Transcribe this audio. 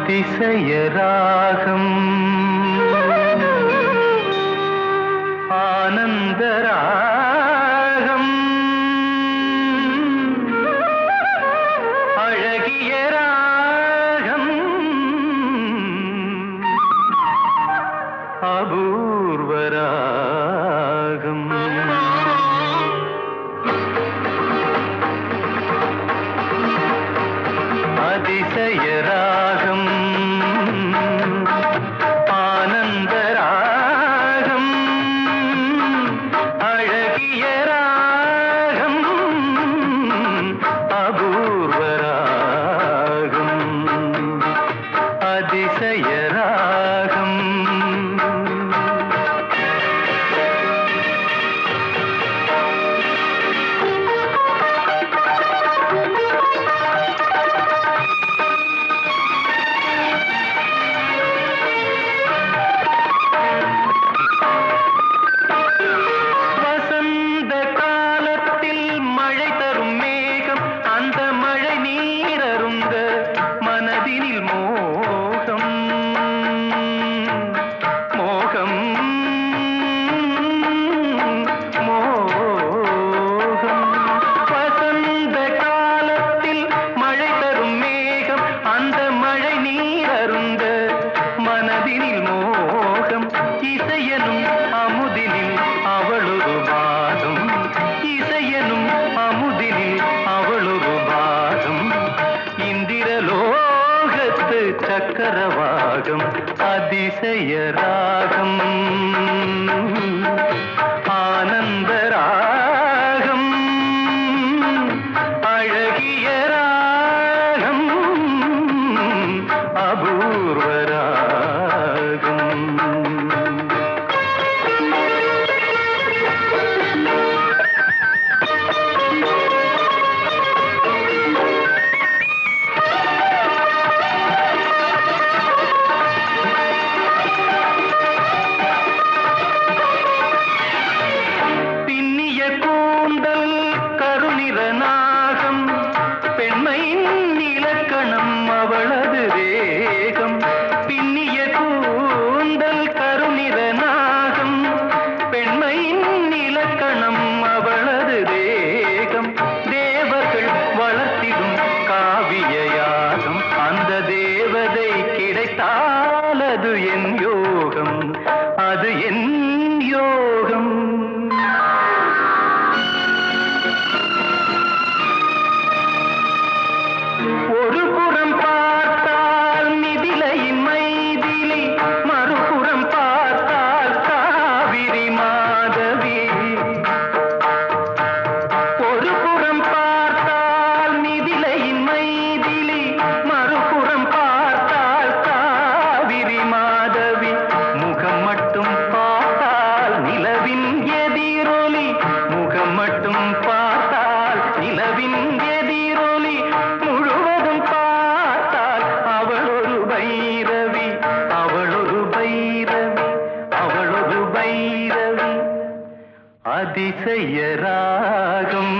அதிசயராகம் ஆனந்தராகம். அழகிய ராகம் அபூர்வராகம். அதிசயராகம் ശർക്കരവാകം അതിശയരാഗം ആനന്ദരാഗം അഴകിയ രാഗം അപൂർവരാഗം அந்த தேவதை கிடைத்தால் அது என் யோகம். அது என் யோகம் பைரவி அவளொரு பைரவி அவளொரு பைரவி அதிசய ராகம்.